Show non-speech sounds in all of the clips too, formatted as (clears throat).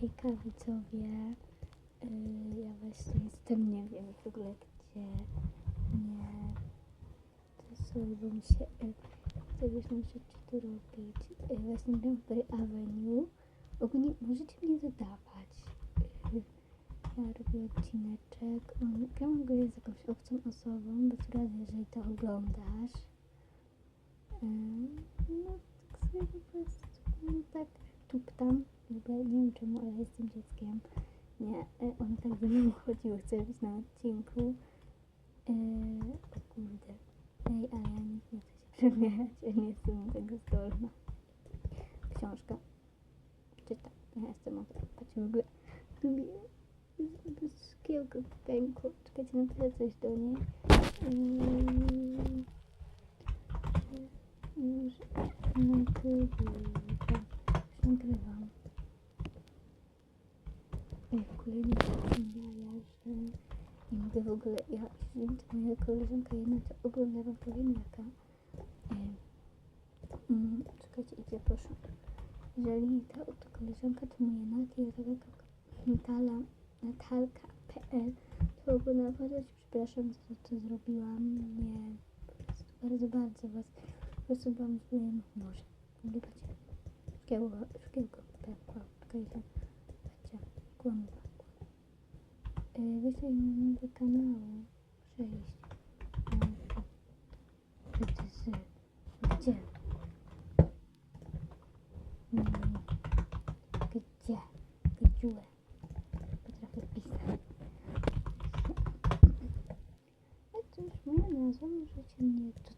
Hejka widzowie, yy, ja właśnie jestem, nie wiem w ogóle gdzie, nie, to bo mi się, yy, chcę różne rzeczy tu robić, yy, właśnie Berry Avenue, ogólnie możecie mnie dodawać, yy, ja robię odcineczek, um, gram ogóle z jakąś obcą osobą, bez razy jeżeli to oglądasz, yy, no po prostu, no, tak tuptam, w ogóle nie wiem czemu, ale jestem dzieckiem. Nie, e, on tak ze mną (laughs) chodził, chce być na odcinku. E, o. Ej, ale ja nie chcę się przebierać, ja nie jestem tego zdolna. Książka. Czytam. Ja jestem od patrz w ogóle. Lubię. Z szkiełko pękło. Czekajcie, napiszę coś do niej. Ym, Już nagrywam. Nagrywam. W wiem, ja, że nie mogę w ogóle, ja, to moja koleżanka jedna to ogląda, wam powiem jaka. Ej, mm, czekajcie, idzie proszę. Jeżeli ta oto koleżanka to moja taka Natala, Natalka.pl to ogląda bardzo ci przepraszam za to, co zrobiłam. Nie, bardzo, bardzo was, висипав з ним ножі. Ліпать. Шкілка, шкілка, пепка, кейта, печа, клонка. Висипав на каналу 6. Это где? Mm-hmm.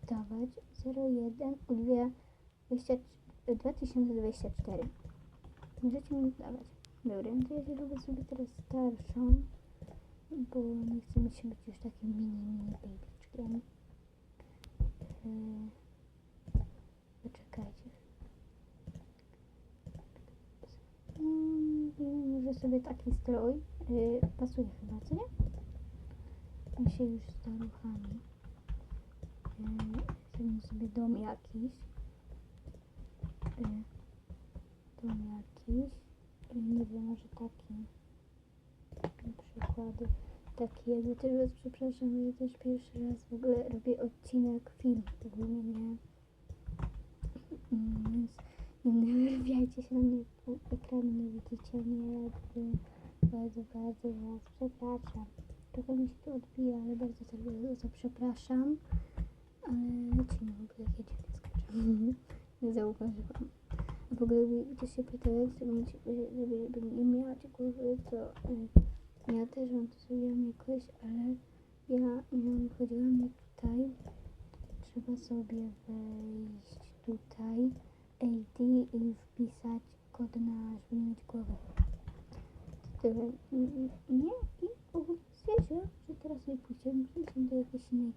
Dodawać 01 Oliwia 20 2024. Możecie mi dodawać. Dobra, to ja się lubię sobie teraz starszą, bo nie chcę mieć być już takim mini, mini babyczkiem. Yy, poczekajcie. Mm, może sobie taki strój yy, pasuje chyba, co nie? My się już staruchami. Zrobimy sobie dom jakiś. Yy, dom jakiś. Yy, nie wiem, może taki. Na przykład taki, jakby też was przepraszam, ja też pierwszy raz w ogóle robię odcinek film, ogólnie nie. Mm, Więc nie nerwiajcie się na mnie, ekranu nie widzicie mnie, jakby bardzo, bardzo was przepraszam. Trochę mi się to odbija, ale bardzo za to przepraszam. Ale ci w ogóle ja dziwnie skończyłam. (laughs) Nie zauważyłam. A w ogóle jakby ktoś się pytał, jak zrobić, żeby, nie miała głowy, to y, ja też wam to zrobiłam jakoś, ale ja miałam, chodziłam tutaj. Trzeba sobie wejść tutaj AD i wpisać kod na, mieć głowę. To tyle. Mm, Nie? I ogólnie stwierdziłam, że teraz sobie pójdziemy wziąć do jakiejś innej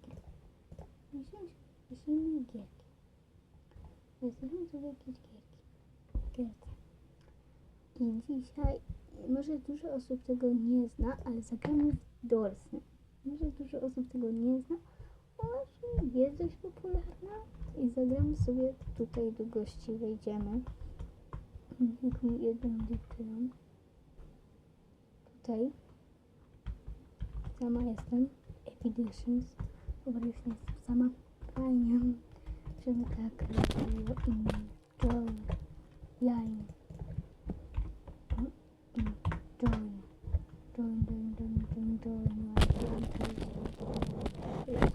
I dzisiaj, może dużo osób tego nie zna, ale zagramy w Dorsy. Może dużo osób tego nie zna, ale jest dość popularna. I zagramy sobie tutaj do gości, wejdziemy. Jaką jedną dziewczyną. Tutaj. Sama jestem. Epiditions. Nie jestem sama. Fajnie. Żeby tak robiło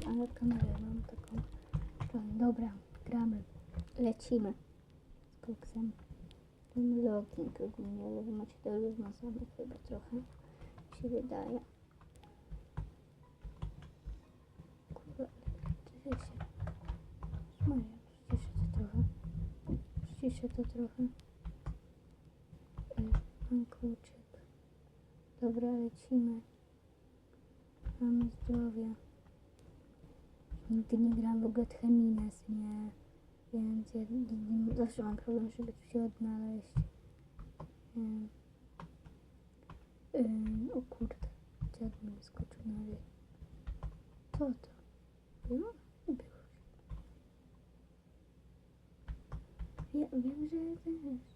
Ale kamerę mam taką. Join. Dobra, gramy. Lecimy. Z koksem. Mam login ogólnie, ale wy macie to rozmazane chyba trochę. Się wydaje. Kurwa, cieszę się. Maja, przyciszę to trochę. Przyciszę to trochę. Mam kluczyk. Dobra, lecimy. Mamy zdrowie. Nigdy nie gram w ogóle Chemines, nie. Więc ja zawsze mam problem, żeby tu się odnaleźć. Ym, ym, o kurde, dziad mi skoczył na ryj. Co to? Było? Było. Ja wiem, że też.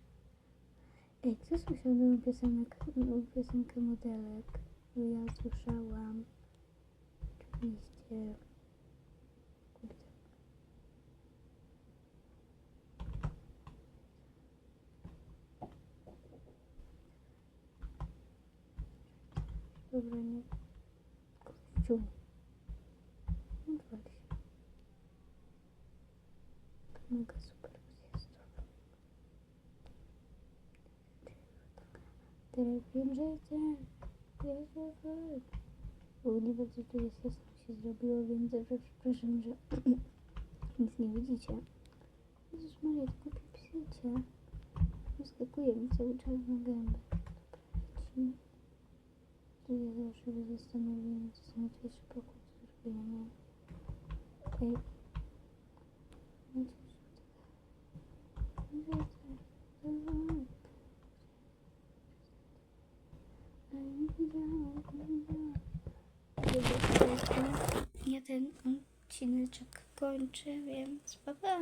Ej, kto słyszał nową piosenek, nową piosenkę modelek? Bo ja słyszałam. Oczywiście. Kurde. Dobra, nie. Kościół. Odwal się. Mega super Że chcę. Jezu, chodź. Bo nie bardzo tu jest jasno się zrobiło, więc dobrze przepraszam, że (clears throat) nic nie widzicie. Jezus Maria, tylko pipsicie. Wyskakuje mi cały czas na gębę. Dobra. Tu ja zawsze zastanowiłem, co są łatwiejsze pokój do zrobienia. Okej. No cóż, tak. Ja ten odcineczek kończę, więc pa pa.